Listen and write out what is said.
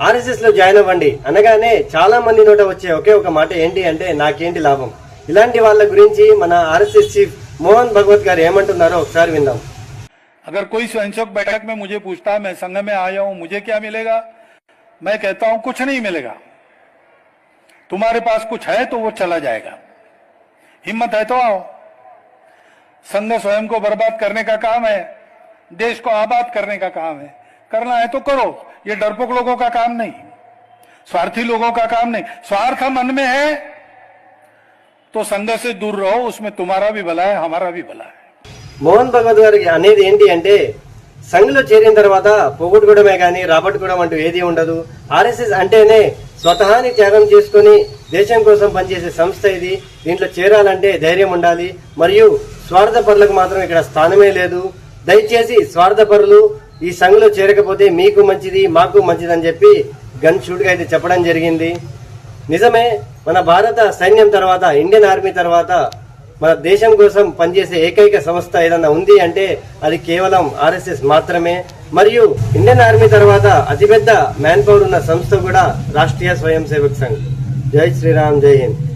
RSS లో join అవ్వండి అనగానే చాలా మంది నోట వచ్చే ఒకే ఒక మాట ఏంటి అంటే నాకేంటి లాభం ఇలాంటి వాళ్ళ గురించి మన ఆర్ఎస్ఎస్ చీఫ్ మోహన్ భగవత్ గారు ఏమంటున్నారో ఒకసారి విందాం अगर कोई स्वयंसेवक बैठक में मुझे पूछता है मैं संघ में आया हूं मुझे क्या मिलेगा मैं कहता हूं कुछ नहीं मिलेगा तुम्हारे पास कुछ है तो वो चला जाएगा हिम्मत है तो आओ संघ स्वयं को बर्बाद करने का काम है देश को आबाद करने का काम है करना है तो करो ये डरपोक लोगों का काम नहीं स्वार्थी लोगों का काम नहीं स्वार्थ मन में है तो संघ से दूर रहो उसमें तुम्हारा भी भला है हमारा भी भला है మోహన్ భగవత్ గారికి అనేది ఏంటి అంటే సంఘ్లో చేరిన తర్వాత పొగుడుకోవడమే కానీ రాబట్టుకోవడం అంటూ ఏది ఉండదు ఆర్ఎస్ఎస్ అంటేనే స్వతహాని త్యాగం చేసుకొని దేశం కోసం పనిచేసే సంస్థ ఇది దీంట్లో చేరాలంటే ధైర్యం ఉండాలి మరియు స్వార్థపరులకు మాత్రం ఇక్కడ స్థానమే లేదు దయచేసి స్వార్థపరులు ఈ సంఘంలో చేరకపోతే మీకు మంచిది మాకు మంచిది అని చెప్పి గన్ షూట్గా అయితే చెప్పడం జరిగింది. నిజమే మన భారత సైన్యం తర్వాత ఇండియన్ ఆర్మీ తర్వాత మన దేశం కోసం పనిచేసే ఏకైక సంస్థ ఏదన్నా ఉంది అంటే అది కేవలం ఆర్ఎస్ఎస్ మాత్రమే. మరియు ఇండియన్ ఆర్మీ తర్వాత అతిపెద్ద మ్యాన్ పవర్ ఉన్న సంస్థ కూడా రాష్ట్రీయ స్వయం సేవక్ సంఘ్. జై శ్రీరామ్ జై హింద్.